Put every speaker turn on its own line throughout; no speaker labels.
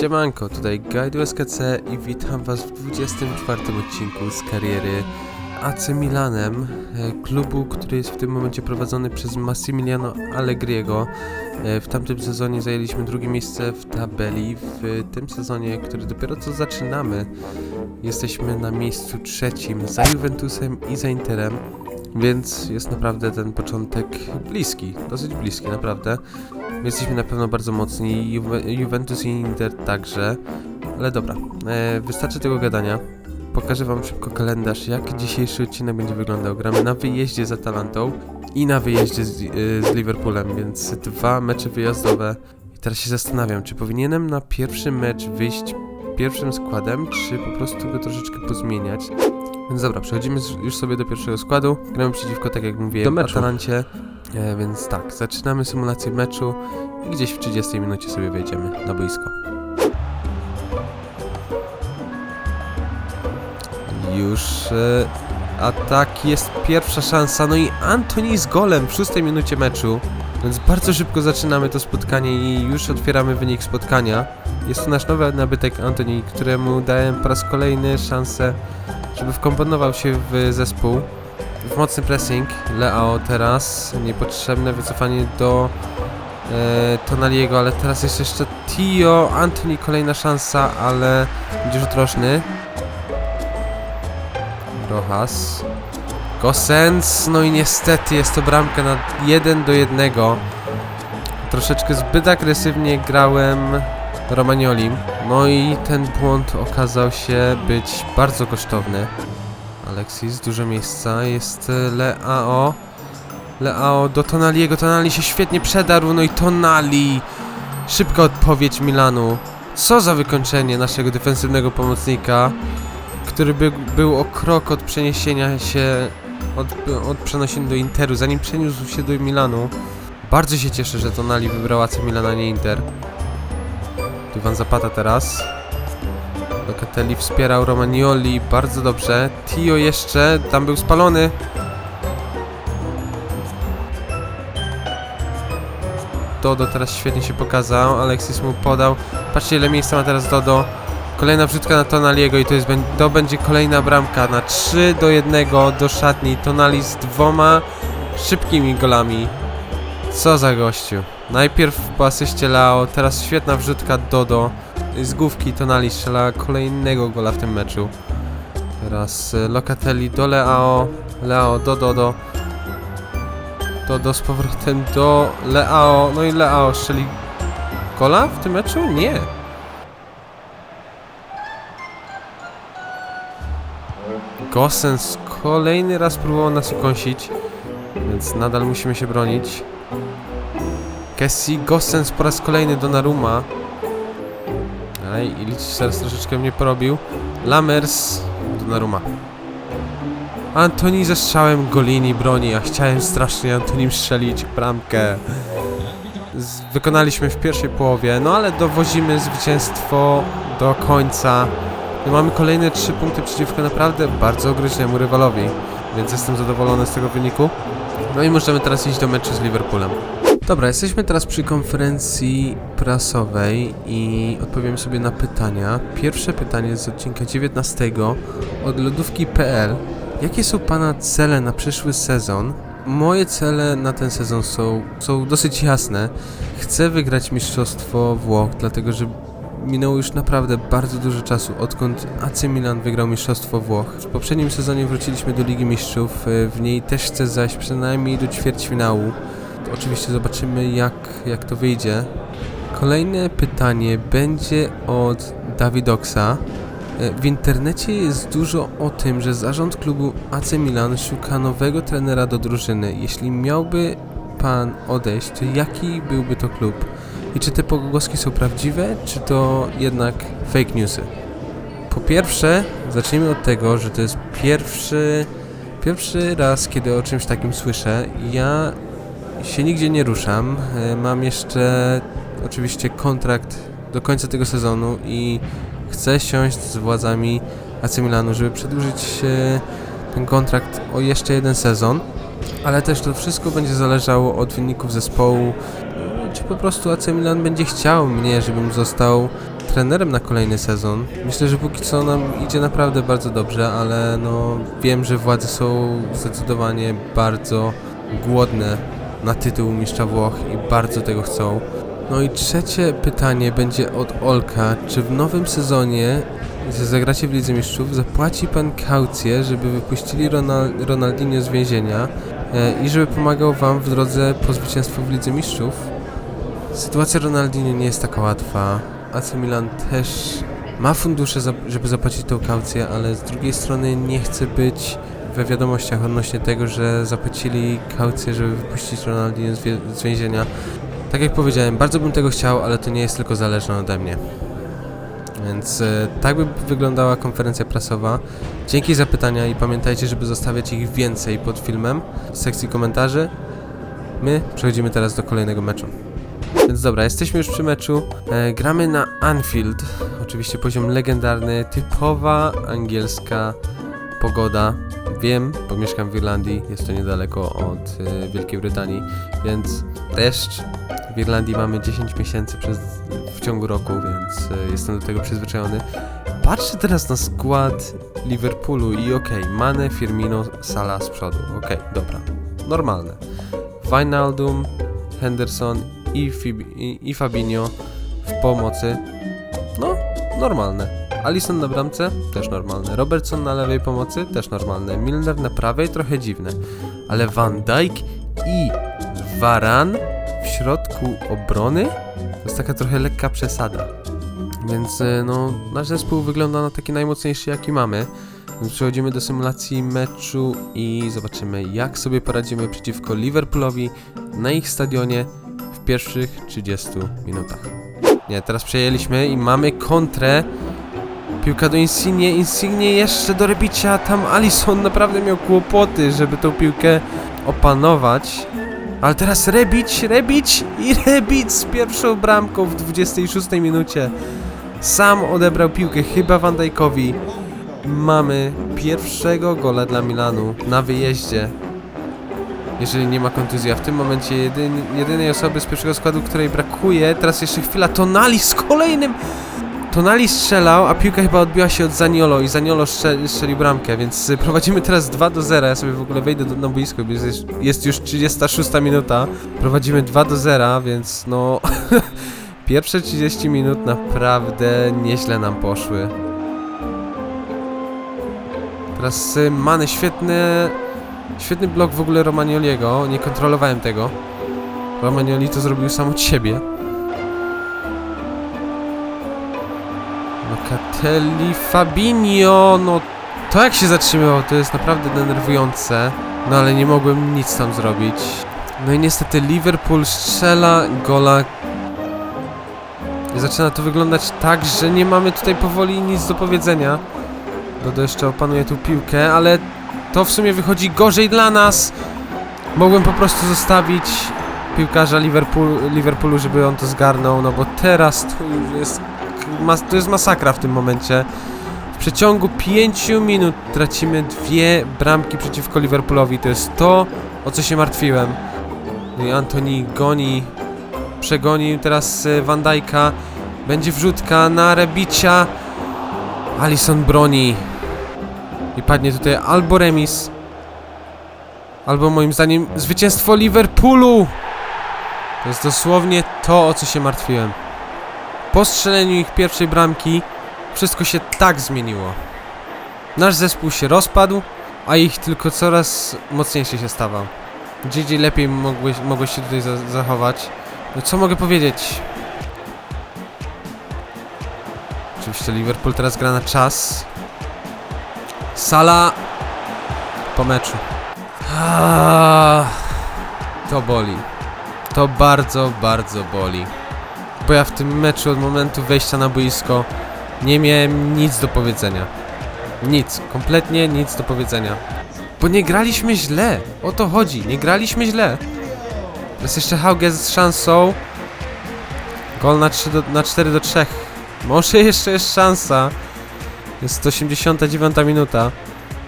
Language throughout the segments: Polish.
Siemanko, tutaj Guide SKC i witam was w 24 odcinku z kariery AC Milanem, e, klubu, który jest w tym momencie prowadzony przez Massimiliano Allegriego. E, W tamtym sezonie zajęliśmy drugie miejsce w tabeli, w tym sezonie, który dopiero co zaczynamy, jesteśmy na miejscu trzecim za Juventusem i za Interem, więc jest naprawdę ten początek bliski, dosyć bliski naprawdę. My jesteśmy na pewno bardzo mocni, Juve, Juventus i Inter także. Ale dobra, e, wystarczy tego gadania. Pokażę wam szybko kalendarz, jak dzisiejszy odcinek będzie wyglądał. Gramy na wyjeździe z Atalantą i na wyjeździe z, e, z Liverpoolem, więc dwa mecze wyjazdowe. I teraz się zastanawiam, czy powinienem na pierwszy mecz wyjść pierwszym składem, czy po prostu go troszeczkę pozmieniać. Więc dobra, przechodzimy już sobie do pierwszego składu. Gramy przeciwko, tak jak mówiłem,
Do meczu.
Atalancie. E, więc tak, zaczynamy symulację meczu i gdzieś w 30 minucie sobie wejdziemy na boisko. Już e, atak jest pierwsza szansa, no i Antoni z golem w 6 minucie meczu. Więc bardzo szybko zaczynamy to spotkanie i już otwieramy wynik spotkania. Jest to nasz nowy nabytek Antoni, któremu dałem po raz kolejny szansę, żeby wkomponował się w zespół. W mocny pressing, Leao teraz, niepotrzebne wycofanie do e, Tonaliego, ale teraz jest jeszcze Tio, Antoni kolejna szansa, ale będzie rzut roczny. Rojas. Gosens, no i niestety jest to bramka na 1 do 1. Troszeczkę zbyt agresywnie grałem Romagnolim, no i ten błąd okazał się być bardzo kosztowny. Alexis, dużo miejsca, jest e, Leao. Leao do Tonaliego, Tonali się świetnie przedarł, no i Tonali. Szybka odpowiedź Milanu. Co za wykończenie naszego defensywnego pomocnika, który by, był o krok od przeniesienia się, od, od do Interu, zanim przeniósł się do Milanu. Bardzo się cieszę, że Tonali wybrał AC Milan, a nie Inter. Iwan Zapata teraz. Locatelli wspierał Romagnoli, bardzo dobrze. Tio jeszcze, tam był spalony. Dodo teraz świetnie się pokazał, Alexis mu podał. Patrzcie ile miejsca ma teraz Dodo. Kolejna wrzutka na Tonaliego i to, jest, to będzie kolejna bramka na 3 do 1 do szatni. Tonali z dwoma szybkimi golami. Co za gościu. Najpierw po asyście teraz świetna wrzutka Dodo. Z główki Tonali strzela kolejnego gola w tym meczu. Teraz e, Locatelli do Leao. Leao do Dodo. Dodo z powrotem do Leao. No i Leao strzeli gola w tym meczu? Nie. Gosens kolejny raz próbował nas ukąsić, więc nadal musimy się bronić. Kessi, Gosens po raz kolejny do Naruma. Aj, Ilicic teraz troszeczkę mnie porobił. Lamers do Naruma. Antoni ze strzałem Golini broni, a chciałem strasznie Antonim strzelić bramkę. Wykonaliśmy w pierwszej połowie, no ale dowozimy zwycięstwo do końca. I mamy kolejne trzy punkty przeciwko naprawdę bardzo groźnemu rywalowi, więc jestem zadowolony z tego wyniku. No i możemy teraz iść do meczu z Liverpoolem. Dobra, jesteśmy teraz przy konferencji prasowej i odpowiem sobie na pytania. Pierwsze pytanie z odcinka 19 od lodówki.pl. Jakie są Pana cele na przyszły sezon? Moje cele na ten sezon są, są dosyć jasne. Chcę wygrać Mistrzostwo Włoch, dlatego że minęło już naprawdę bardzo dużo czasu, odkąd AC Milan wygrał Mistrzostwo Włoch. W poprzednim sezonie wróciliśmy do Ligi Mistrzów, w niej też chcę zajść przynajmniej do ćwierćfinału. Oczywiście zobaczymy jak, jak to wyjdzie. Kolejne pytanie będzie od Davidoksa. E, W internecie jest dużo o tym, że zarząd klubu AC Milan szuka nowego trenera do drużyny. Jeśli miałby pan odejść, to jaki byłby to klub? I czy te pogłoski są prawdziwe, czy to jednak fake newsy? Po pierwsze, zacznijmy od tego, że to jest pierwszy, pierwszy raz, kiedy o czymś takim słyszę. Ja się nigdzie nie ruszam. E, Mam jeszcze oczywiście kontrakt do końca tego sezonu i chcę siąść z władzami AC Milanu, żeby przedłużyć e, ten kontrakt o jeszcze jeden sezon. Ale też to wszystko będzie zależało od wyników zespołu, czy po prostu AC Milan będzie chciał mnie, żebym został trenerem na kolejny sezon. Myślę, że póki co nam idzie naprawdę bardzo dobrze, ale no wiem, że władze są zdecydowanie bardzo głodne na tytuł mistrza Włoch i bardzo tego chcą. No i trzecie pytanie będzie od Olka. Czy w nowym sezonie, gdy zagracie w Lidze Mistrzów, zapłaci pan kaucję, żeby wypuścili Ronal Ronaldinho z więzienia e, i żeby pomagał wam w drodze po zwycięstwo w Lidze Mistrzów? Sytuacja Ronaldinho nie jest taka łatwa. AC Milan też ma fundusze, żeby zapłacić tą kaucję, ale z drugiej strony nie chce być we wiadomościach odnośnie tego, że zapłacili kaucję, żeby wypuścić Ronaldinho z, więzienia. Tak jak powiedziałem, bardzo bym tego chciał, ale to nie jest tylko zależne ode mnie. Więc e, tak by wyglądała konferencja prasowa. Dzięki za pytania i pamiętajcie, żeby zostawiać ich więcej pod filmem w sekcji komentarzy. My przechodzimy teraz do kolejnego meczu. Więc dobra, jesteśmy już przy meczu. E, gramy na Anfield. Oczywiście poziom legendarny, typowa angielska pogoda. Wiem, bo mieszkam w Irlandii, jest to niedaleko od e, Wielkiej Brytanii, więc deszcz. W Irlandii mamy 10 miesięcy przez, w ciągu roku, więc e, jestem do tego przyzwyczajony. Patrzę teraz na skład Liverpoolu i okej, Mane, Firmino, Salah z przodu. Okej, dobra, normalne. Wijnaldum, Henderson i, Fib- i Fabinho w pomocy. No, normalne. Alisson na bramce? Też normalne. Robertson na lewej pomocy? Też normalne. Milner na prawej? Trochę dziwne. Ale Van Dijk i Varan w środku obrony? To jest taka trochę lekka przesada. Więc e, no, nasz zespół wygląda na taki najmocniejszy jaki mamy. Przechodzimy do symulacji meczu i zobaczymy jak sobie poradzimy przeciwko Liverpoolowi na ich stadionie w pierwszych 30 minutach. Nie, teraz przejęliśmy i mamy kontrę. Piłka do Insigne, Insigne jeszcze do Rebicia, tam Alisson naprawdę miał kłopoty, żeby tą piłkę opanować. Ale teraz Rebić, Rebić i Rebić z pierwszą bramką w 26 minucie. Sam odebrał piłkę chyba Van Dijkowi. Mamy pierwszego gola dla Milanu na wyjeździe. Jeżeli nie ma kontuzji, a w tym momencie jedyn, jedynej osoby z pierwszego składu, której brakuje, teraz jeszcze chwila, Tonali z kolejnym! Tonali strzelał, a piłka chyba odbiła się od Zaniolo i Zaniolo strze- strzelił bramkę, więc prowadzimy teraz 2 do 0. Ja sobie w ogóle wejdę do, na boisko, bo jest, jest już 36 minuta. Prowadzimy 2 do 0, więc no... Pierwsze 30 minut naprawdę nieźle nam poszły. Teraz y, Many, świetny... Świetny blok w ogóle Romagnoliego, nie kontrolowałem tego. Romagnoli to zrobił sam od siebie. Locatelli, Fabinho, no to jak się zatrzymywał, to jest naprawdę denerwujące. No ale nie mogłem nic tam zrobić. No i niestety Liverpool strzela gola. Zaczyna to wyglądać tak, że nie mamy tutaj powoli nic do powiedzenia. Dodo jeszcze opanuje tu piłkę, ale to w sumie wychodzi gorzej dla nas. Mogłem po prostu zostawić piłkarza Liverpool, Liverpoolu, żeby on to zgarnął, no bo teraz to już jest, mas- to jest masakra w tym momencie. W przeciągu 5 minut tracimy dwie bramki przeciwko Liverpoolowi. To jest to, o co się martwiłem. No i Antoni goni, przegonił teraz e, Van Dijk'a. Będzie wrzutka na Rebicia. Alisson broni. I padnie tutaj albo remis, albo moim zdaniem zwycięstwo Liverpoolu. To jest dosłownie to, o co się martwiłem. Po strzeleniu ich pierwszej bramki wszystko się tak zmieniło. Nasz zespół się rozpadł, a ich tylko coraz mocniejszy się stawał. GG lepiej mogłeś, mogłeś się tutaj za zachować. No co mogę powiedzieć? Oczywiście Liverpool teraz gra na czas. Sala po meczu. Ah, to boli. To bardzo, bardzo boli. Bo ja w tym meczu od momentu wejścia na boisko nie miałem nic do powiedzenia. Nic, kompletnie nic do powiedzenia. Bo nie graliśmy źle. O to chodzi, nie graliśmy źle. Teraz jeszcze Hauge z szansą. Gol na, 3 do, na 4 do 3. Może jeszcze jest szansa. Jest 89 minuta.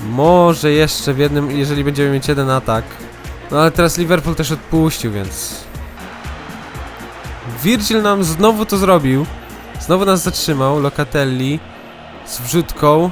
Może jeszcze w jednym, jeżeli będziemy mieć jeden atak. No ale teraz Liverpool też odpuścił, więc... Virgil nam znowu to zrobił. Znowu nas zatrzymał Locatelli z wrzutką.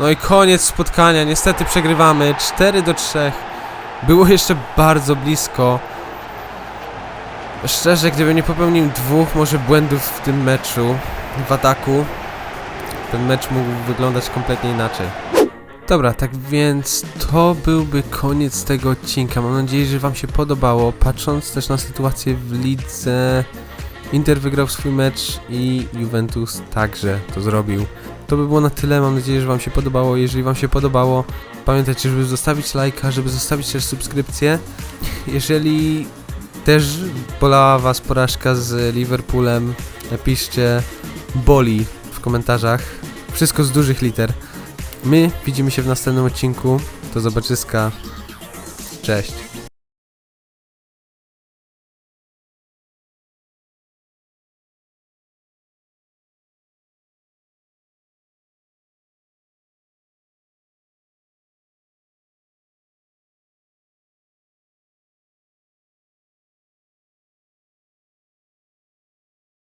No i koniec spotkania. Niestety przegrywamy 4 do 3. Było jeszcze bardzo blisko. Szczerze, gdybym nie popełnił dwóch może błędów w tym meczu, w ataku, ten mecz mógł wyglądać kompletnie inaczej. Dobra, tak więc to byłby koniec tego odcinka. Mam nadzieję, że Wam się podobało. Patrząc też na sytuację w lidze, Inter wygrał swój mecz i Juventus także to zrobił. To by było na tyle. Mam nadzieję, że Wam się podobało. Jeżeli Wam się podobało, pamiętajcie, żeby zostawić lajka, żeby zostawić też subskrypcję. Jeżeli też bolała Was porażka z Liverpoolem, napiszcie boli w komentarzach. Wszystko z dużych liter. My widzimy się w następnym odcinku. Do zobaczyska. Cześć.